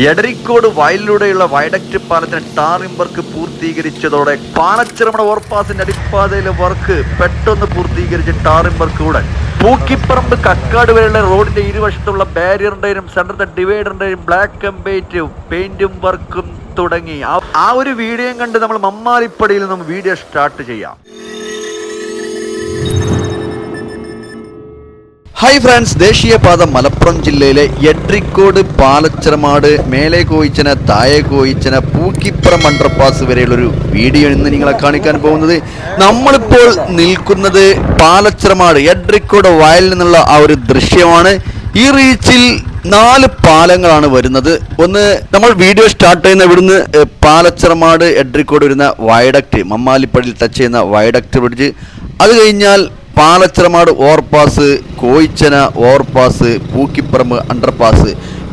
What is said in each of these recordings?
എടരിക്കോട് വയലിലൂടെയുള്ള വയഡക്ട് പാലത്തിന് tarring work പൂർത്തീകരിച്ചതോടെ പാലച്ചിറമണ ഓർപ്പാസിന്റെ അടിപ്പാതയിലെ വർക്ക് പെട്ടെന്ന് പൂർത്തീകരിച്ച് ടാറിംഗ് വർക്ക് ഉടൻ. പൂക്കിപ്പറമ്പ് കക്കാട് വരെയുള്ള റോഡിന്റെ ഇരുവശത്തുള്ള ബാരിയറിന്റെയും സെന്ററിന്റെ ഡിവൈഡറിന്റെയും ബ്ലാക്ക് ആൻഡ് വൈറ്റ് പെയിന്റും വർക്കും തുടങ്ങി. ആ- ഒരു വീഡിയോയും കണ്ട് നമ്മൾ മമ്മാലിപ്പടിയിൽ നിന്നും വീഡിയോ സ്റ്റാർട്ട് ചെയ്യാം. ഹായ് ഫ്രണ്ട്സ് ദേശീയപാത മലപ്പുറം ജില്ലയിലെ എട്രിക്കോട് പാലച്ചിറമാട് മേലെ കോയിച്ചന താഴെ കോയിച്ചന പൂക്കിപ്പുറം അണ്ടർപാസ് വരെയുള്ളൊരു വീഡിയോ ഇന്ന് നിങ്ങളെ കാണിക്കാൻ പോകുന്നത്. നമ്മളിപ്പോൾ നിൽക്കുന്നത് പാലച്ചിറമാട് എട്രിക്കോട് വയലിൽ നിന്നുള്ള ആ ഒരു ദൃശ്യമാണ്. ഈ റീച്ചിൽ നാല് പാലങ്ങളാണ് വരുന്നത്. ഒന്ന് നമ്മൾ വീഡിയോ സ്റ്റാർട്ട് ചെയ്യുന്ന ഇവിടുന്ന് പാലച്ചിറമാട് എഡ്രിക്കോട് വരുന്ന വയഡക്റ്റ് മമ്മാലിപ്പടിയിൽ ടച്ച് ചെയ്യുന്ന വയഡക്റ്റ് ബ്രിഡ്ജ് അത് കഴിഞ്ഞാൽ Palachiramad overpass Kozhichena overpass Pookkiparamba underpass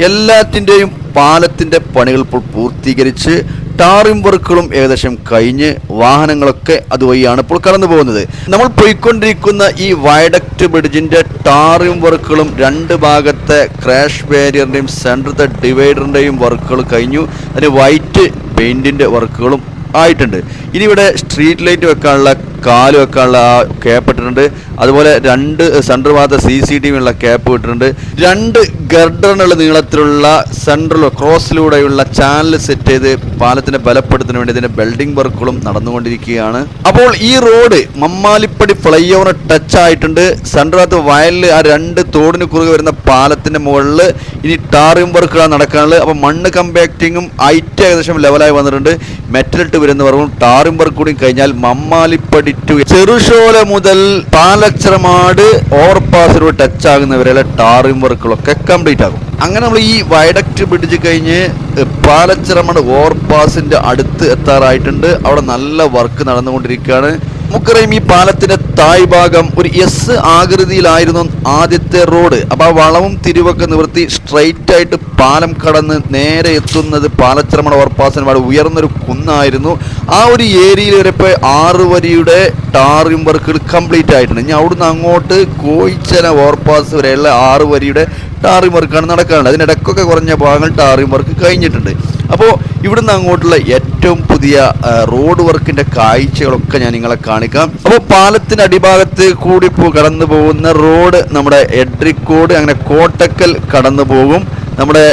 എല്ലാത്തിന്റെയും പാലത്തിന്റെ പണികൾ ഇപ്പോൾ പൂർത്തീകരിച്ച് ടാറിംഗ് വർക്കുകളും ഏകദേശം കഴിഞ്ഞ് വാഹനങ്ങളൊക്കെ അതുവഴിയാണ് ഇപ്പോൾ കടന്നു പോകുന്നത്. നമ്മൾ പോയിക്കൊണ്ടിരിക്കുന്ന ഈ വയഡക്ട് ബ്രിഡ്ജിന്റെ ടാറിംഗ് വർക്കുകളും രണ്ട് ഭാഗത്തെ ക്രാഷ് ബാരിയറിന്റെയും സെന്ററത്തെ ഡിവൈഡറിന്റെയും വർക്കുകൾ കഴിഞ്ഞു. അതിന് വൈറ്റ് പെയിന്റിന്റെ വർക്കുകളും ആയിട്ടുണ്ട്. ഇനി ഇവിടെ സ്ട്രീറ്റ് ലൈറ്റ് വെക്കാനുള്ള കാൽ വെക്കാനുള്ള ആ ക്യാപ്പ് ഇട്ടിട്ടുണ്ട്. അതുപോലെ രണ്ട് സെൻട്രൽ ഭാഗത്ത് സി സി ടി വി ഉള്ള ക്യാപ്പ് ഇട്ടിട്ടുണ്ട്. രണ്ട് ഗർഡറിനുള്ള നീളത്തിലുള്ള സെൻട്രൽ ക്രോസിലൂടെയുള്ള ചാനൽ സെറ്റ് ചെയ്ത് പാലത്തിനെ ബലപ്പെടുത്തുന്നതിന് വേണ്ടി ഇതിന്റെ ബിൽഡിംഗ് വർക്കുകളും നടന്നുകൊണ്ടിരിക്കുകയാണ്. അപ്പോൾ ഈ road Mammalippadi flyover touch ആയിട്ടുണ്ട്. സെൻട്രൽ ഭാഗത്ത് വയലിൽ ആ രണ്ട് തോടിന് കുറുകെ വരുന്ന പാലത്തിന്റെ മുകളിൽ ഇനി ടാറിംഗ് വർക്കുകളാണ് നടക്കാനുള്ളത്. അപ്പോൾ മണ്ണ് കമ്പാക്റ്റിങ്ങും ഐറ്റ് ഏകദേശം ലെവലായി വന്നിട്ടുണ്ട്. മെറ്റലിട്ട് വരുന്ന വർക്കും ടാറിംഗ് വർക്ക് കൂടി കഴിഞ്ഞാൽ മമ്മാലിപ്പടി ടു ചെറുശോല മുതൽ പാലച്ചറമാട് ഓവർപാസിലൂടെ ടച്ച് ആകുന്നവരെയുള്ള ടാറിംഗ് വർക്കുകളൊക്കെ കംപ്ലീറ്റ് ആകും അങ്ങനെ നമ്മൾ ഈ വയഡക്റ്റ് ബ്രിഡ്ജ് കഴിഞ്ഞ് പാലച്ചിറമാട് ഓവർപാസിന്റെ അടുത്ത് എത്താറായിട്ടുണ്ട്. അവിടെ നല്ല വർക്ക് നടന്നുകൊണ്ടിരിക്കുകയാണ്. നമുക്കറിയാം ഈ പാലത്തിന്റെ തായ് ഭാഗം ഒരു എസ് ആകൃതിയിലായിരുന്നു ആദ്യത്തെ റോഡ്. അപ്പോൾ ആ വളവും തിരിവൊക്കെ നിവർത്തി സ്ട്രൈറ്റ് ആയിട്ട് പാലം കടന്ന് നേരെ എത്തുന്നത് പാലച്ചിറമണ ഓർപ്പാസിന് വളരെ ഉയർന്നൊരു കുന്നായിരുന്നു. ആ ഒരു ഏരിയയിൽ വരെ ഇപ്പോൾ ആറ് വരിയുടെ ടാറിംഗ് വർക്കുകൾ കംപ്ലീറ്റ് ആയിട്ടുണ്ട്. ഇനി അവിടുന്ന് അങ്ങോട്ട് കോയിച്ചന ഓർപ്പാസ് വരെയുള്ള ആറ് വരിയുടെ ടാറിംഗ് വർക്കാണ് നടക്കാനുള്ളത്. അതിനിടയ്ക്കൊക്കെ കുറഞ്ഞ ഭാഗങ്ങൾ ടാറിംഗ് വർക്ക് കഴിഞ്ഞിട്ടുണ്ട്. അപ്പോൾ ഇവിടുന്ന് അങ്ങോട്ടുള്ള ഏറ്റവും പുതിയ റോഡ് വർക്കിന്റെ കാഴ്ചകളൊക്കെ ഞാൻ നിങ്ങളെ കാണിക്കാം. അപ്പോൾ പാലത്തിന്റെ അടിഭാഗത്ത് കൂടി കടന്നു പോകുന്ന റോഡ് നമ്മുടെ എഡ്രിക്കോട് അങ്ങനെ കോട്ടക്കൽ കടന്നു പോകും നമ്മുടെ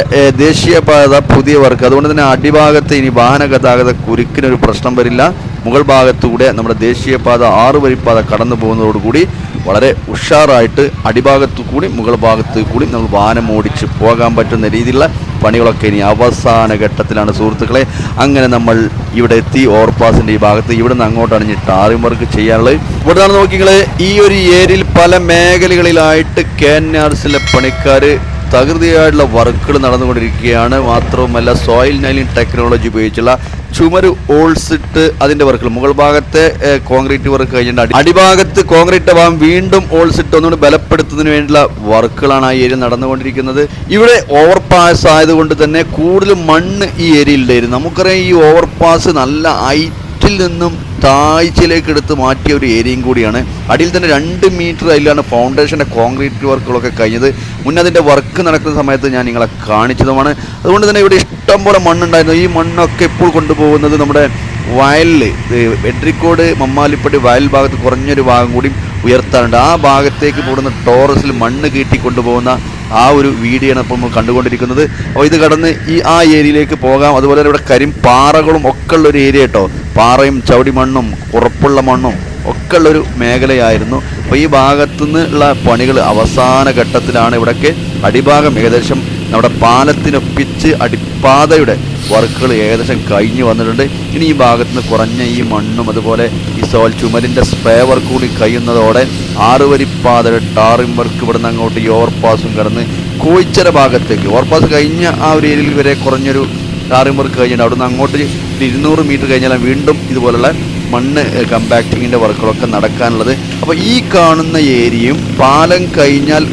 ദേശീയപാത പുതിയ വർക്ക്. അതുകൊണ്ട് തന്നെ അടിഭാഗത്ത് ഇനി വാഹന ഗതാഗത കുരുക്കിനൊരു പ്രശ്നം വരില്ല. മുകൾ ഭാഗത്തൂടെ നമ്മുടെ ദേശീയപാത ആറ് വരിപ്പാത കടന്നു പോകുന്നതോടുകൂടി വളരെ ഉഷാറായിട്ട് അടിഭാഗത്തു കൂടി മുകൾ ഭാഗത്തു കൂടി നമ്മൾ വാഹനം ഓടിച്ച് പോകാൻ പറ്റുന്ന രീതിയിലുള്ള പണികളൊക്കെ ഇനി അവസാന ഘട്ടത്തിലാണ്. സുഹൃത്തുക്കളെ അങ്ങനെ നമ്മൾ ഇവിടെ എത്തി ഓവർപാസിന്റെ ഈ ഭാഗത്ത് ഇവിടെ നിന്ന് അങ്ങോട്ടാണ് ഇനി ടാറിംഗ് വർക്ക് ചെയ്യാനുള്ളത്. ഇവിടെ നിന്ന് നോക്കിങ്ങളെ ഈ ഒരു ഏരിയയിൽ പല മേഖലകളിലായിട്ട് കെ എൻ ആർസിലെ പണിക്കാർ തകൃതിയായിട്ടുള്ള വർക്കുകൾ നടന്നുകൊണ്ടിരിക്കുകയാണ്. മാത്രവുമല്ല സോയിൽ നൈലിംഗ് ടെക്നോളജി ഉപയോഗിച്ചുള്ള ചുമര് ഓൾസിട്ട് അതിന്റെ വർക്കുകൾ. മുകൾ ഭാഗത്തെ കോൺക്രീറ്റ് വർക്ക് കഴിഞ്ഞിട്ടുണ്ട് അടി- അടിഭാഗത്ത് കോൺക്രീറ്റ് ഭാഗം വീണ്ടും ഓൾസിട്ട് ഒന്നുകൂടി ബലപ്പെടുത്തുന്നതിന് വേണ്ടിയുള്ള വർക്കുകളാണ് ആ ഏരിയ നടന്നുകൊണ്ടിരിക്കുന്നത്. ഇവിടെ ഓവർ പാസ് ആയതുകൊണ്ട് തന്നെ കൂടുതൽ മണ്ണ് ഈ ഏരിയയിൽ ഉണ്ടായിരുന്നു നമുക്കറിയാം ഈ ഓവർപാസ് നല്ല ഹൈറ്റിൽ നിന്നും താഴ്ചയിലേക്ക് എടുത്ത് മാറ്റിയ ഒരു ഏരിയയും കൂടിയാണ്. അടിയിൽ തന്നെ രണ്ട് മീറ്റർ അതിലാണ് ഫൗണ്ടേഷന്റെ കോൺക്രീറ്റ് വർക്കുകളൊക്കെ കഴിഞ്ഞത്. മുന്നേ അതിന്റെ വർക്ക് നടക്കുന്ന സമയത്ത് ഞാൻ നിങ്ങളെ കാണിച്ചതുമാണ്. അതുകൊണ്ട് തന്നെ ഇവിടെ ഇഷ്ടംപോലെ മണ്ണുണ്ടായിരുന്നു. ഈ മണ്ണൊക്കെ ഇപ്പോൾ കൊണ്ടുപോകുന്നത് നമ്മുടെ വയലിൽ വെട്രിക്കോട് മമ്മാലിപ്പടി വയൽ ഭാഗത്ത് കുറഞ്ഞൊരു ഭാഗം കൂടി ഉയർത്താറുണ്ട്. ആ ഭാഗത്തേക്ക് കൂടുന്ന ടോറസിൽ മണ്ണ് കീട്ടി കൊണ്ടുപോകുന്ന ആ ഒരു വീഡിയോ ആണ് ഇപ്പോൾ നമ്മൾ കണ്ടുകൊണ്ടിരിക്കുന്നത്. അപ്പോൾ ഇത് കടന്ന് ഈ ആ ഏരിയയിലേക്ക് പോകാം. അതുപോലെ തന്നെ ഇവിടെ കരിം പാറകളും ഒക്കെ ഉള്ളൊരു ഏരിയ കേട്ടോ. പാറയും ചവിടി മണ്ണും ഉറപ്പുള്ള മണ്ണും ഒക്കെ ഉള്ളൊരു മേഖലയായിരുന്നു. അപ്പോൾ ഈ ഭാഗത്തു നിന്നുള്ള പണികൾ അവസാന ഘട്ടത്തിലാണ്. ഇവിടെയൊക്കെ അടിഭാഗം ഏകദേശം നമ്മുടെ പാലത്തിനൊപ്പിച്ച് അടിപ്പാതയുടെ വർക്കുകൾ ഏകദേശം കഴിഞ്ഞു വന്നിട്ടുണ്ട്. ഇനി ഈ ഭാഗത്ത് നിന്ന് കുറഞ്ഞ ഈ മണ്ണും അതുപോലെ ഈ സോൽ ചുമലിന്റെ സ്പ്രേ വർക്ക് കൂടി കഴിയുന്നതോടെ ആറുവരിപ്പാതയുടെ ടാറിംഗ് വർക്ക് ഇവിടെ നിന്ന് അങ്ങോട്ട് ഈ ഓവർപാസും കടന്ന് കോയിച്ചര ഭാഗത്തേക്ക്. ഓവർപാസ് കഴിഞ്ഞ ആ ഒരു ഏരിയയിൽ വരെ കുറഞ്ഞൊരു ടാറിംഗ് വർക്ക് കഴിഞ്ഞിട്ട് അവിടെ നിന്ന് അങ്ങോട്ട് ഇരുന്നൂറ് മീറ്റർ കഴിഞ്ഞാൽ വീണ്ടും ഇതുപോലുള്ള മണ്ണ് കമ്പാക്റ്റിങ്ങിന്റെ വർക്കുകളൊക്കെ നടക്കാനുള്ളത്. അപ്പോൾ ഈ കാണുന്ന ഏരിയയും പാലം കഴിഞ്ഞാൽ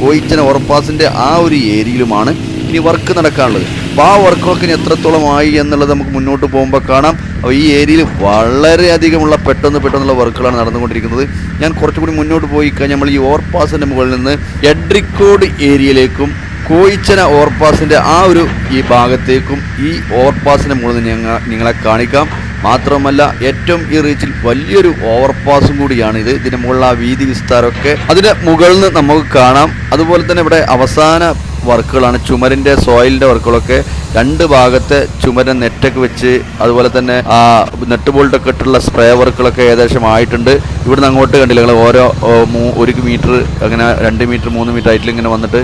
കോയിച്ചന ഓർപ്പാസിന്റെ ആ ഒരു ഏരിയയിലുമാണ് ഇനി വർക്ക് നടക്കാനുള്ളത്. അപ്പോൾ ആ വർക്കുകളൊക്കെ ഇനി എത്രത്തോളമായി എന്നുള്ളത് നമുക്ക് മുന്നോട്ട് പോകുമ്പോൾ കാണാം. അപ്പോൾ ഈ ഏരിയയിൽ വളരെയധികമുള്ള പെട്ടെന്ന് പെട്ടെന്നുള്ള വർക്കുകളാണ് നടന്നുകൊണ്ടിരിക്കുന്നത്. ഞാൻ കുറച്ചുകൂടി മുന്നോട്ട് പോയി കഴിഞ്ഞാൽ നമ്മൾ ഈ ഓവർപാസിന്റെ മുകളിൽ നിന്ന് എഡ്രിക്കോഡ് ഏരിയയിലേക്കും കോയിച്ചന ഓവർപാസിന്റെ ആ ഒരു ഈ ഭാഗത്തേക്കും ഈ ഓവർപാസിന്റെ മുകളിൽ നിന്ന് ഞങ്ങൾ നിങ്ങളെ കാണിക്കാം. മാത്രമല്ല ഏറ്റവും ഈ റീച്ചിൽ വലിയൊരു ഓവർപാസും കൂടിയാണ് ഇത്. ഇതിന് മുകളിൽ ആ വീതി വിസ്താരമൊക്കെ അതിന്റെ മുകളിൽ നിന്ന് നമുക്ക് കാണാം. അതുപോലെ തന്നെ ഇവിടെ അവസാന വർക്കുകളാണ്. ചുമരിന്റെ സോയിലിന്റെ വർക്കുകളൊക്കെ രണ്ട് ഭാഗത്തെ ചുമരൻ നെറ്റൊക്കെ വെച്ച് അതുപോലെ തന്നെ ആ നെട്ട് ബോൾട്ടൊക്കെ ഇട്ടുള്ള സ്പ്രേ വർക്കുകളൊക്കെ ഏകദേശം ആയിട്ടുണ്ട്. ഇവിടുന്ന് അങ്ങോട്ട് കണ്ടില്ല നിങ്ങൾ? ഓരോ ഒരു മീറ്റർ അങ്ങനെ രണ്ട് മീറ്റർ മൂന്ന് മീറ്റർ ആയിട്ടിൽ ഇങ്ങനെ വന്നിട്ട്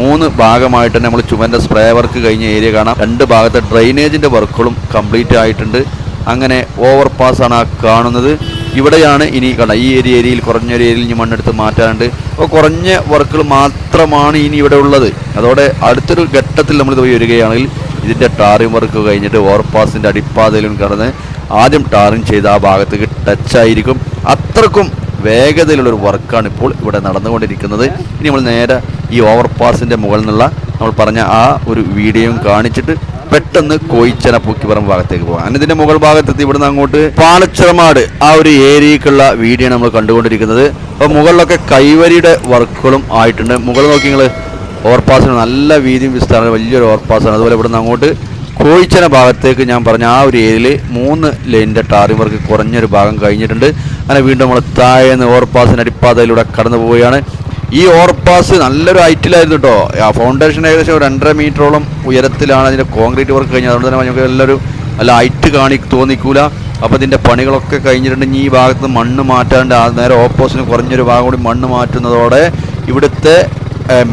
മൂന്ന് ഭാഗമായിട്ട് തന്നെ നമ്മൾ ചുമരിന്റെ സ്പ്രേ വർക്ക് കഴിഞ്ഞ ഏരിയ കാണാം. രണ്ട് ഭാഗത്തെ ഡ്രൈനേജിന്റെ വർക്കുകളും കംപ്ലീറ്റ് ആയിട്ടുണ്ട്. അങ്ങനെ ഓവർ പാസ്സാണ് ആ കാണുന്നത്. ഇവിടെയാണ് ഇനി കണ്ട ഈ ഏരിയ ഏരിയയിൽ കുറഞ്ഞ ഏരിയയിൽ ഇനി മണ്ണെടുത്ത് മാറ്റാനുണ്ട്. അപ്പോൾ കുറഞ്ഞ വർക്കുകൾ മാത്രമാണ് ഇനി ഇവിടെ ഉള്ളത്. അതോടെ അടുത്തൊരു ഘട്ടത്തിൽ നമ്മൾ ഇത് വരികയാണെങ്കിൽ ഇതിന്റെ ടാറിംഗ് വർക്ക് കഴിഞ്ഞിട്ട് ഓവർ പാസിന്റെ അടിപ്പാതയിലും കടന്ന് ആദ്യം ടാറിംഗ് ചെയ്ത് ആ ഭാഗത്തേക്ക് ടച്ച് ആയിരിക്കും. അത്രക്കും വേഗതയിലുള്ളൊരു വർക്കാണ് ഇപ്പോൾ ഇവിടെ നടന്നുകൊണ്ടിരിക്കുന്നത്. ഇനി നമ്മൾ നേരെ ഈ ഓവർ പാസിന്റെ മുകളിൽ നിന്നുള്ള നമ്മൾ പറഞ്ഞ ആ ഒരു വീഡിയോയും കാണിച്ചിട്ട് പെട്ടെന്ന് കോയിച്ചന പൂക്കിപ്പുറം ഭാഗത്തേക്ക് പോകാം. അതിന്റെ മുകൾ ഭാഗത്തെത്തി ഇവിടുന്ന് അങ്ങോട്ട് പാലച്ചിറമാട് ആ ഒരു ഏരിയക്കുള്ള വീഡിയോ നമ്മൾ കണ്ടുകൊണ്ടിരിക്കുന്നത്. അപ്പോൾ മുകളിലൊക്കെ കൈവരിയുടെ വർക്കുകളും ആയിട്ടുണ്ട്. മുകളിൽ നോക്കി നിങ്ങൾ ഓവർപാസിന് നല്ല വീതിയും വിസ്താരം വലിയൊരു ഓവർപാസാണ്. അതുപോലെ ഇവിടുന്ന് അങ്ങോട്ട് കോഴിച്ചന ഭാഗത്തേക്ക് ഞാൻ പറഞ്ഞ ആ ഒരു ഏരിയയിൽ മൂന്ന് ലൈനിന്റെ ടാറിംഗ് വർക്ക് കുറഞ്ഞൊരു ഭാഗം കഴിഞ്ഞിട്ടുണ്ട്. അങ്ങനെ വീണ്ടും നമ്മൾ താഴെ നിന്ന് ഓവർപാസിന്റെ അടിപ്പാതയിലൂടെ കടന്നു പോവുകയാണ് ഈ ഓവർപാസ് നല്ലൊരു ഹൈറ്റിലായിരുന്നു കേട്ടോ ആ ഫൗണ്ടേഷൻ ഏകദേശം രണ്ടര മീറ്ററോളം ഉയരത്തിലാണ് അതിന്റെ കോൺക്രീറ്റ് വർക്ക് കഴിഞ്ഞത്. അതുകൊണ്ട് തന്നെ നമുക്ക് എല്ലാവരും നല്ല ഹൈറ്റ് കാണി തോന്നിക്കൂല. അപ്പോൾ ഇതിന്റെ പണികളൊക്കെ കഴിഞ്ഞിട്ടുണ്ട്. ഈ ഭാഗത്ത് മണ്ണ് മാറ്റാണ്ട് നേരെ ഓപ്പോസിന് കുറഞ്ഞൊരു ഭാഗം കൂടി മണ്ണ് മാറ്റുന്നതോടെ ഇവിടുത്തെ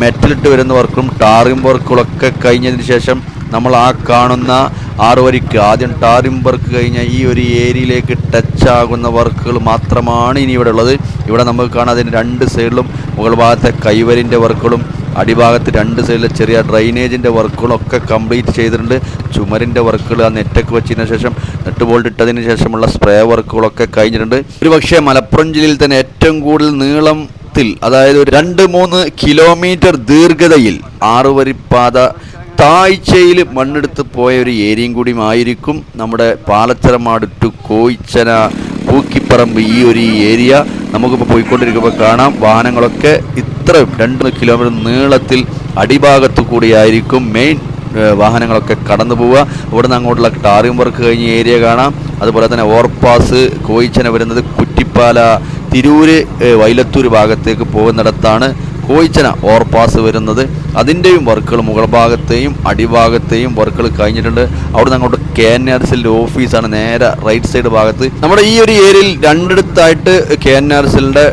മെറ്റലിട്ട് വരുന്ന വർക്കും ടാറിംഗ് വർക്കുകളൊക്കെ കഴിഞ്ഞതിന് ശേഷം നമ്മൾ ആ കാണുന്ന ആറ് വരിക്ക് ആദ്യം ടാറിംഗ് വർക്ക് കഴിഞ്ഞ ഈ ഒരു ഏരിയയിലേക്ക് ടച്ച് ആകുന്ന വർക്കുകൾ മാത്രമാണ് ഇനി ഇവിടെ ഉള്ളത്. ഇവിടെ നമുക്ക് കാണാം അതിന്റെ രണ്ട് സൈഡിലും മുകൾ ഭാഗത്തെ കൈവരിന്റെ വർക്കുകളും അടിഭാഗത്ത് രണ്ട് സൈഡിലെ ചെറിയ ഡ്രൈനേജിന്റെ വർക്കുകളൊക്കെ കംപ്ലീറ്റ് ചെയ്തിട്ടുണ്ട്. ചുമരിന്റെ വർക്കുകൾ ആ നെറ്റൊക്കെ വെച്ചതിന് ശേഷം നെറ്റ് ബോൾട്ട് ഇട്ടതിന് ശേഷമുള്ള സ്പ്രേ വർക്കുകളൊക്കെ കഴിഞ്ഞിട്ടുണ്ട്. ഒരു പക്ഷേ മലപ്പുറം ജില്ലയിൽ തന്നെ ഏറ്റവും കൂടുതൽ നീളത്തിൽ അതായത് രണ്ട് മൂന്ന് കിലോമീറ്റർ ദീർഘതയിൽ ആറുവരിപ്പാത താഴ്ചയിൽ മണ്ണെടുത്ത് പോയ ഒരു ഏരിയയും കൂടിയും ആയിരിക്കും നമ്മുടെ പാലച്ചരമാട് ടു കോയിച്ചന പൂക്കിപ്പറമ്പ് ഈ ഒരു ഏരിയ. നമുക്കിപ്പോൾ പോയിക്കൊണ്ടിരിക്കുമ്പോൾ കാണാം. വാഹനങ്ങളൊക്കെ ഇത്രയും രണ്ട് കിലോമീറ്റർ നീളത്തിൽ അടിഭാഗത്തു കൂടിയായിരിക്കും. മെയിൻ വാഹനങ്ങളൊക്കെ കടന്നു പോവുക. ഇവിടുന്ന് അങ്ങോട്ടുള്ള ടാറിംഗ് വർക്ക് കഴിഞ്ഞ ഏരിയ കാണാം. അതുപോലെ തന്നെ ഓവർപാസ് കോയിച്ചന വരുന്നത് കുറ്റിപ്പാല തിരൂര് വൈലത്തൂർ ഭാഗത്തേക്ക് പോകുന്നിടത്താണ് കോയിച്ചന ഓവർപാസ് വരുന്നത്. അതിന്റെയും വർക്കുകൾ മുകൾ ഭാഗത്തെയും അടിഭാഗത്തെയും വർക്കുകൾ കഴിഞ്ഞിട്ടുണ്ട്. അവിടെ നിന്ന് അങ്ങോട്ട് കെ എൻ ആർ സെല്ലിന്റെ ഓഫീസാണ് നേരെ റൈറ്റ് സൈഡ് ഭാഗത്ത്. നമ്മുടെ ഈ ഒരു ഏരിയയിൽ രണ്ടിടത്തായിട്ട് കെ എൻ ആർ സെല്ലിന്റെ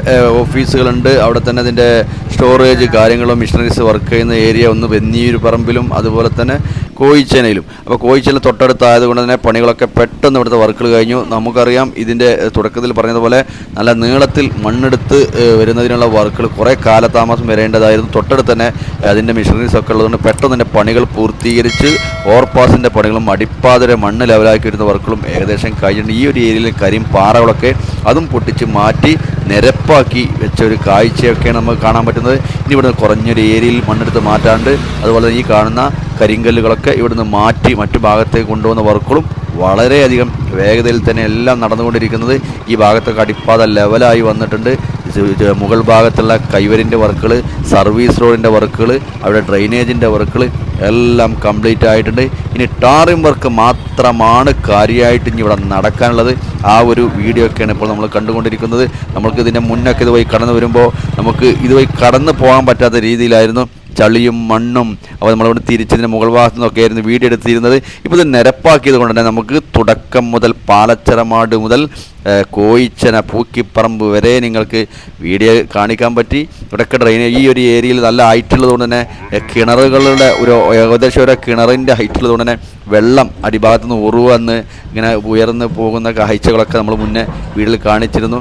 ഓഫീസുകളുണ്ട് അവിടെ തന്നെ അതിന്റെ സ്റ്റോറേജ് കാര്യങ്ങളും മിഷനറീസ് വർക്ക് ചെയ്യുന്ന ഏരിയ ഒന്ന് വെന്നിയൂർ പറമ്പിലും അതുപോലെ തന്നെ കോയിച്ചനയിലും. അപ്പോൾ കോയിച്ചന തൊട്ടടുത്തായതുകൊണ്ട് തന്നെ പണികളൊക്കെ പെട്ടെന്ന് ഇവിടുത്തെ വർക്കുകൾ കഴിഞ്ഞു. നമുക്കറിയാം ഇതിന്റെ തുടക്കത്തിൽ പറഞ്ഞതുപോലെ നല്ല നീളത്തിൽ മണ്ണെടുത്ത് വരുന്നതിനുള്ള വർക്കുകൾ കുറേ കാലതാമസം വരേണ്ടതായിരുന്നു. തൊട്ടടുത്ത് തന്നെ അതിന്റെ മെഷീനറീസ് ഒക്കെ ഉള്ളതുകൊണ്ട് പെട്ടെന്ന് തന്നെ പണികൾ പൂർത്തീകരിച്ച് ഓവർപാസിന്റെ പണികളും അടിപ്പാതിരെ മണ്ണ് ലെവലാക്കി വരുന്ന വർക്കുകളും ഏകദേശം കഴിഞ്ഞിട്ടുണ്ട്. ഈ ഒരു ഏരിയയിൽ കരിയും പാറകളൊക്കെ അതും പൊട്ടിച്ച് മാറ്റി നിരപ്പാക്കി വെച്ച ഒരു കാഴ്ചയൊക്കെയാണ് നമുക്ക് കാണാൻ പറ്റുന്നത്. ഇനി ഇവിടുന്ന് കുറഞ്ഞൊരു ഏരിയയിൽ മണ്ണെടുത്ത് മാറ്റാണ്ട് അതുപോലെ ഈ കാണുന്ന കരിങ്കല്ലുകളൊക്കെ ഇവിടുന്ന് മാറ്റി മറ്റു ഭാഗത്തേക്ക് കൊണ്ടുപോകുന്ന വർക്കുകളും വളരെയധികം വേഗതയിൽ തന്നെ എല്ലാം നടന്നുകൊണ്ടിരിക്കുന്നത്. ഈ ഭാഗത്തൊക്കെ അടിപ്പാത ലെവലായി വന്നിട്ടുണ്ട്. മുകൾ ഭാഗത്തുള്ള കൈവരിന്റെ വർക്കുകൾ സർവീസ് റോഡിന്റെ വർക്കുകൾ അവിടെ ഡ്രൈനേജിന്റെ വർക്കുകൾ എല്ലാം കംപ്ലീറ്റ് ആയിട്ടുണ്ട്. ഇനി ടാറിംഗ് വർക്ക് മാത്രമാണ് കാര്യമായിട്ട് ഇനി ഇവിടെ നടക്കാനുള്ളത്. ആ ഒരു വീഡിയോ ഒക്കെയാണ് ഇപ്പോൾ നമ്മൾ കണ്ടുകൊണ്ടിരിക്കുന്നത്. നമ്മൾക്ക് ഇതിന്റെ മുന്നൊക്കെ ഇതുവഴി കടന്നു വരുമ്പോൾ നമുക്ക് ഇതുവഴി കടന്നു പോകാൻ പറ്റാത്ത രീതിയിലായിരുന്നു. ചളിയും മണ്ണും അപ്പോൾ നമ്മളിവിടെ തിരിച്ചതിന്റെ മുകൾ ഭാഗത്തു നിന്നൊക്കെ ആയിരുന്നു വീഡിയോ എടുത്തിരുന്നത് ഇപ്പോൾ ഇത് നിരപ്പാക്കിയത് കൊണ്ട് തന്നെ നമുക്ക് തുടക്കം മുതൽ പാലച്ചരമാട് മുതൽ കോയിച്ചന പൂക്കിപ്പറമ്പ് വരെ നിങ്ങൾക്ക് വീഡിയോ കാണിക്കാൻ പറ്റി. ഇവിടെയൊക്കെ ഡ്രെയിനേജ് ഈ ഒരു ഏരിയയിൽ നല്ല ഹൈറ്റുള്ളത് കൊണ്ട് തന്നെ കിണറുകളുടെ ഒരു ഏകദേശം ഒരു കിണറിന്റെ ഹൈറ്റുള്ളത് കൊണ്ട് തന്നെ വെള്ളം അടിഭാഗത്തുനിന്ന് ഉറുവന്ന് ഇങ്ങനെ ഉയർന്ന് പോകുന്ന കാഴ്ചകളൊക്കെ നമ്മൾ മുന്നേ വീട്ടിൽ കാണിച്ചിരുന്നു.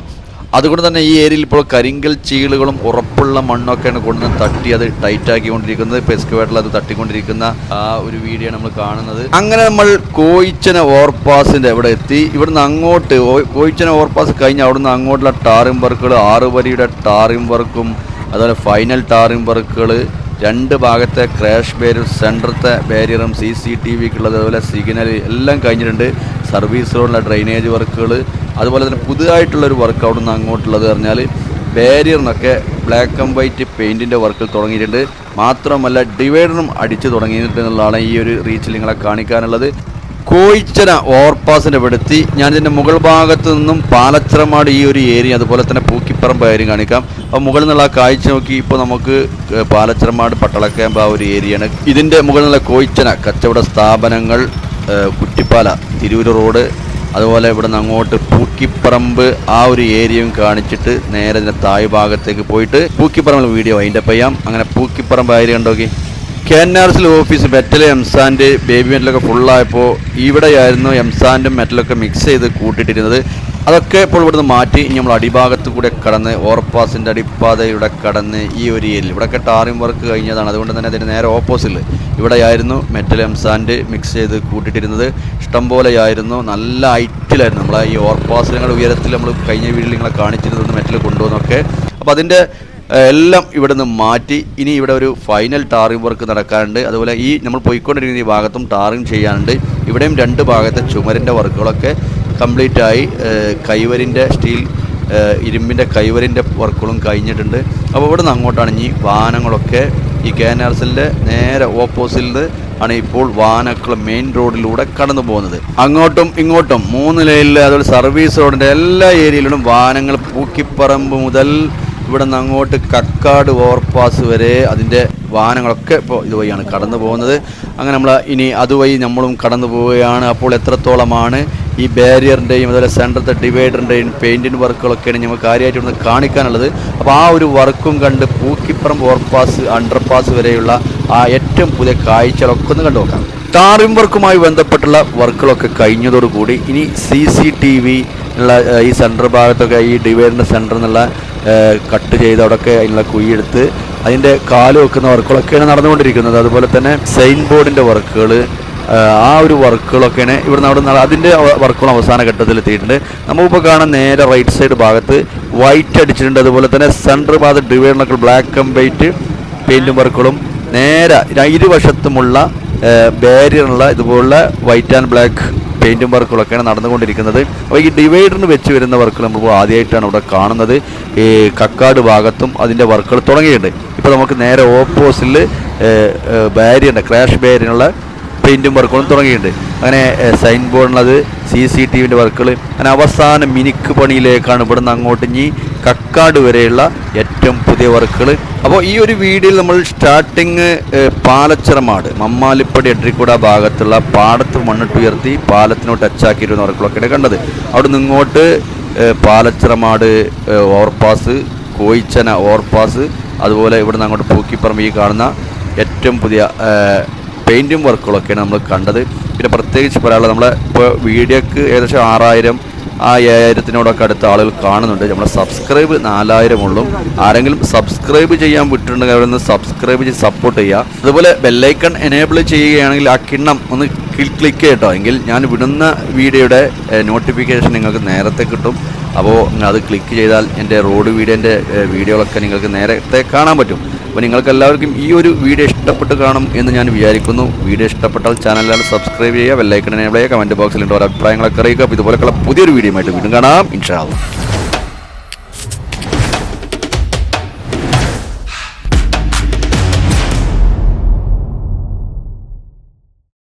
അതുകൊണ്ട് തന്നെ ഈ ഏരിയയിൽ ഇപ്പോൾ കരിങ്കൽ ചീളുകളും ഉറപ്പുള്ള മണ്ണൊക്കെയാണ് കൊണ്ടുവന്ന് തട്ടി അത് ടൈറ്റ് ആക്കിക്കൊണ്ടിരിക്കുന്നത് ഇപ്പോൾ എക്സ്കവേറ്ററിൽ അത് തട്ടിക്കൊണ്ടിരിക്കുന്ന ആ ഒരു വീഡിയോ നമ്മൾ കാണുന്നത്. അങ്ങനെ നമ്മൾ കോയിച്ചന ഓവർപാസിന്റെ ഇവിടെ എത്തി. ഇവിടുന്ന് അങ്ങോട്ട് കോയിച്ചന ഓവർപാസ് കഴിഞ്ഞ് അവിടുന്ന് അങ്ങോട്ടുള്ള ടാറിംഗ് വർക്കുകൾ ആറ് വരിയുടെ ടാറിംഗ് വർക്കും അതുപോലെ ഫൈനൽ ടാറിംഗ് വർക്കുകൾ രണ്ട് ഭാഗത്തെ ക്രാഷ് ബാരിയർ സെന്ററത്തെ ബാരിയറും സി സി ടി വിക്കുള്ളത് അതുപോലെ സിഗ്നൽ എല്ലാം കഴിഞ്ഞിട്ടുണ്ട്. സർവീസ് റോഡിലെ ഡ്രൈനേജ് വർക്കുകൾ അതുപോലെ തന്നെ പുതുതായിട്ടുള്ളൊരു വർക്ക് അവിടെ നിന്ന് അങ്ങോട്ടുള്ളത് പറഞ്ഞാൽ ബാരിയറിനൊക്കെ ബ്ലാക്ക് ആൻഡ് വൈറ്റ് പെയിന്റിന്റെ വർക്കിൽ തുടങ്ങിയിട്ടുണ്ട്. മാത്രമല്ല ഡിവൈഡറും അടിച്ചു തുടങ്ങിയിട്ടുണ്ട് എന്നുള്ളതാണ് ഈ ഒരു റീച്ചിൽ നിങ്ങളെ കാണിക്കാനുള്ളത്. കോയിച്ചന ഓവർപാസിന്റെ പെടുത്തി ഞാനിതിന്റെ മുകൾ ഭാഗത്ത് നിന്നും പാലച്ചിറമാട് ഈ ഒരു ഏരിയ അതുപോലെ തന്നെ പൂക്കിപ്പറമ്പ് ഏരിയ കാണിക്കാം. അപ്പോൾ മുകളിൽ നിന്നുള്ള കാഴ്ച നോക്കി ഇപ്പോൾ നമുക്ക് പാലച്ചിറമാട് പട്ടളക്കാമ്പ് ആ ഒരു ഏരിയയാണ് ഇതിന്റെ മുകളിൽ നിന്നുള്ള കോയിച്ചന കച്ചവട സ്ഥാപനങ്ങൾ കുറ്റിപ്പാല തിരൂര് റോഡ് അതുപോലെ ഇവിടെ നിന്ന് അങ്ങോട്ട് പൂക്കിപ്പറമ്പ് ആ ഒരു ഏരിയയും കാണിച്ചിട്ട് നേരെ ഇതിന്റെ താഴ് ഭാഗത്തേക്ക് പോയിട്ട് പൂക്കിപ്പറമ്പ് വീഡിയോ അതിന്റെ ചെയ്യാം. അങ്ങനെ പൂക്കിപ്പറമ്പ് ഏരിയ ഉണ്ടോക്കി കെ എൻ ആർ സിൽ office metal M sand baby മെറ്റലൊക്കെ ഫുള്ളായപ്പോൾ ഇവിടെയായിരുന്നു എംസാൻഡും മെറ്റലൊക്കെ മിക്സ് ചെയ്ത് കൂട്ടിയിട്ടിരുന്നത്. അതൊക്കെ ഇപ്പോൾ ഇവിടുന്ന് മാറ്റി. നമ്മൾ അടിഭാഗത്ത് കൂടെ കടന്ന് ഓവർപാസിന്റെ അടിപ്പാതയുടെ കടന്ന് ഈ ഒരു ഏരിയയിൽ ഇവിടെയൊക്കെ ടാറിംഗ് വർക്ക് കഴിഞ്ഞതാണ്. അതുകൊണ്ട് തന്നെ അതിന് നേരെ ഓപ്പോസിറ്റിൽ ഇവിടെയായിരുന്നു മെറ്റൽ എംസാൻഡ് മിക്സ് ചെയ്ത് കൂട്ടിയിട്ടിരുന്നത്. ഇഷ്ടംപോലെയായിരുന്നു നല്ല ഹൈറ്റിലായിരുന്നു നമ്മളെ ഈ ഓവർപാസിലങ്ങളുടെ ഉയരത്തിൽ നമ്മൾ കഴിഞ്ഞ വീട്ടിൽ നിങ്ങളെ കാണിച്ചിരുന്നത് മെറ്റൽ കൊണ്ടുവന്നൊക്കെ അപ്പോൾ അതിന്റെ എല്ലാം ഇവിടെ നിന്ന് മാറ്റി. ഇനി ഇവിടെ ഒരു ഫൈനൽ ടാറിംഗ് വർക്ക് നടക്കാനുണ്ട് അതുപോലെ ഈ നമ്മൾ പോയിക്കൊണ്ടിരിക്കുന്ന ഈ ഭാഗത്തും ടാറിംഗ് ചെയ്യാനുണ്ട്. ഇവിടെയും രണ്ട് ഭാഗത്തെ ചുമരിന്റെ വർക്കുകളൊക്കെ കംപ്ലീറ്റ് ആയി ഏഹ് കൈവരിന്റെ സ്റ്റീൽ ഇരുമ്പിന്റെ കൈവരിന്റെ വർക്കുകളും കഴിഞ്ഞിട്ടുണ്ട്. അപ്പോൾ ഇവിടെ നിന്ന് അങ്ങോട്ടാണ് ഇനി വാഹനങ്ങളൊക്കെ. ഈ കെ എൻ ആർ എസിന്റെ നേരെ ഓപ്പോസിറ്റിൽ ആണ് ഇപ്പോൾ വാഹനങ്ങൾ മെയിൻ റോഡിലൂടെ കടന്നു പോകുന്നത്. അങ്ങോട്ടും ഇങ്ങോട്ടും മൂന്ന് ലൈനിൽ അതുപോലെ സർവീസ് റോഡിന്റെ എല്ലാ ഏരിയയിലും വാഹനങ്ങൾ പൂക്കിപ്പറമ്പ് മുതൽ ഇവിടെ നിന്ന് അങ്ങോട്ട് കക്കാട് ഓവർപാസ് വരെ അതിന്റെ വാഹനങ്ങളൊക്കെ ഇപ്പോൾ ഇതുവഴിയാണ് കടന്നു പോകുന്നത്. അങ്ങനെ നമ്മൾ ഇനി അതുവഴി നമ്മളും കടന്നു പോവുകയാണ്. അപ്പോൾ എത്രത്തോളമാണ് ഈ ബാരിയറിന്റെയും അതുപോലെ സെന്ററത്തെ ഡിവൈഡറിന്റെയും പെയിന്റിങ് വർക്കുകളൊക്കെയാണ് ഞങ്ങൾ കാര്യമായിട്ട് ഇവിടെ കാണിക്കാനുള്ളത്. അപ്പോൾ ആ ഒരു വർക്കും കണ്ട് പൂക്കിപ്പുറം ഓവർപാസ് അണ്ടർപാസ് വരെയുള്ള ആ ഏറ്റവും പുതിയ കാഴ്ചകളൊക്കെ ഒന്ന് കണ്ടു നോക്കാം ടാറിംഗ് വർക്കുമായി ബന്ധപ്പെട്ടുള്ള വർക്കുകളൊക്കെ കഴിഞ്ഞതോടുകൂടി ഇനി സി സി ടി വി ഉള്ള ഈ സെന്റർ ഭാഗത്തൊക്കെ ഈ ഡിവൈഡറിന്റെ സെന്ററിൽ നിന്നുള്ള കട്ട് ചെയ്ത് അവിടെയൊക്കെ അതിനുള്ള കുഴിയെടുത്ത് അതിന്റെ കാൽ വെക്കുന്ന വർക്കുകളൊക്കെയാണ് നടന്നുകൊണ്ടിരിക്കുന്നത്. അതുപോലെ തന്നെ സൈൻ ബോർഡിന്റെ വർക്കുകൾ ആ ഒരു വർക്കുകളൊക്കെയാണ് ഇവിടുന്ന് അവിടെ അതിന്റെ വർക്കുകൾ അവസാന ഘട്ടത്തിൽ എത്തിയിട്ടുണ്ട്. നമുക്കിപ്പോൾ കാണാൻ നേരെ റൈറ്റ് സൈഡ് ഭാഗത്ത് വൈറ്റ് അടിച്ചിട്ടുണ്ട്. അതുപോലെ തന്നെ സെന്റർ ഭാഗത്ത് ഡിവൈഡറിനൊക്കെ ബ്ലാക്ക് ആൻഡ് വൈറ്റ് പെയിന്റും വർക്കുകളും നേരെ ഇരുവശത്തുമുള്ള ബാരിയറുള്ള ഇതുപോലുള്ള വൈറ്റ് ആൻഡ് ബ്ലാക്ക് പെയിന്റും വർക്കുകളൊക്കെയാണ് നടന്നുകൊണ്ടിരിക്കുന്നത്. അപ്പോൾ ഈ ഡിവൈഡറിന് വെച്ച് വരുന്ന വർക്കുകൾ നമ്മൾ ആദ്യമായിട്ടാണ് ഇവിടെ കാണുന്നത്. ഈ കക്കാട് ഭാഗത്തും അതിന്റെ വർക്കുകൾ തുടങ്ങിയിട്ടുണ്ട്. ഇപ്പോൾ നമുക്ക് നേരെ ഓപ്പോസിറ്റിൽ ബാരിയറിന്റെ ക്രാഷ് ബാരിയറിനുള്ള പെയിന്റും വർക്കുകളും തുടങ്ങിയിട്ടുണ്ട്. അങ്ങനെ സൈൻ ബോർഡിനുള്ളത് സി സി ടി വിന്റെ വർക്കുകൾ അങ്ങനെ അവസാന മിനുക്ക് പണിയിലേക്കാണ് ഇവിടുന്ന് അങ്ങോട്ട് ഇനി കക്കാട് വരെയുള്ള ഏറ്റവും പുതിയ വർക്കുകൾ അപ്പോൾ ഈ ഒരു വീഡിയോയിൽ നമ്മൾ സ്റ്റാർട്ടിങ് പാലച്ചിറമാട് മമ്മാലിപ്പടി എട്രിക്കൂട ഭാഗത്തുള്ള പാടത്ത് മണ്ണിട്ടുയർത്തി പാലത്തിനോട് ടച്ചാക്കിയിരുന്ന വർക്കുകളൊക്കെയാണ് കണ്ടത്. അവിടെ നിന്ന് ഇങ്ങോട്ട് പാലച്ചിറമാട് ഓവർപാസ് കോയിച്ചന ഓവർപാസ് അതുപോലെ ഇവിടുന്ന് അങ്ങോട്ട് പൂക്കിപ്പറമ്പ് ഈ കാണുന്ന ഏറ്റവും പുതിയ പെയിന്റും വർക്കുകളൊക്കെയാണ് നമ്മൾ കണ്ടത്. പിന്നെ പ്രത്യേകിച്ച് പറയാനുള്ളത് നമ്മളെ ഇപ്പോൾ വീഡിയോക്ക് ഏകദേശം ആറായിരം ആ ഏഴായിരത്തിനോടൊക്കെ അടുത്ത ആളുകൾ കാണുന്നുണ്ട്. നമ്മളെ സബ്സ്ക്രൈബ് നാലായിരം ഉള്ളൂ ആരെങ്കിലും സബ്സ്ക്രൈബ് ചെയ്യാൻ വിട്ടിട്ടുണ്ടെങ്കിൽ അവരൊന്ന് സബ്സ്ക്രൈബ് ചെയ്ത് സപ്പോർട്ട് ചെയ്യുക. അതുപോലെ ബെല്ലൈക്കൺ എനേബിൾ ചെയ്യുകയാണെങ്കിൽ ആ കിണ്ണം ഒന്ന് ക്ലിക്ക് ചെയ്യട്ടോ. എങ്കിൽ ഞാൻ വിടുന്ന വീഡിയോയുടെ നോട്ടിഫിക്കേഷൻ നിങ്ങൾക്ക് നേരത്തെ കിട്ടും. അപ്പോൾ അത് ക്ലിക്ക് ചെയ്താൽ എന്റെ റോഡ് വീഡിയോന്റെ വീഡിയോകളൊക്കെ നിങ്ങൾക്ക് നേരത്തെ കാണാൻ പറ്റും. അപ്പോൾ നിങ്ങൾക്കെല്ലാവർക്കും ഈ ഒരു വീഡിയോ ഇഷ്ടപ്പെട്ട് കാണും എന്ന് ഞാൻ വിചാരിക്കുന്നു. വീഡിയോ ഇഷ്ടപ്പെട്ടാൽ ചാനലിലാണ് സബ്സ്ക്രൈബ് ചെയ്യുക ബെല്ലൈക്കൺ എനേബിൾ ചെയ്യുക കമന്റ് ബോക്സിൽ ഒരു അഭിപ്രായങ്ങളൊക്കെ അറിയിക്കുക. അപ്പോൾ ഇതുപോലെയുള്ള പുതിയൊരു വീഡിയോ ആയിട്ട് വീണ്ടും കാണാം. ഇൻഷാ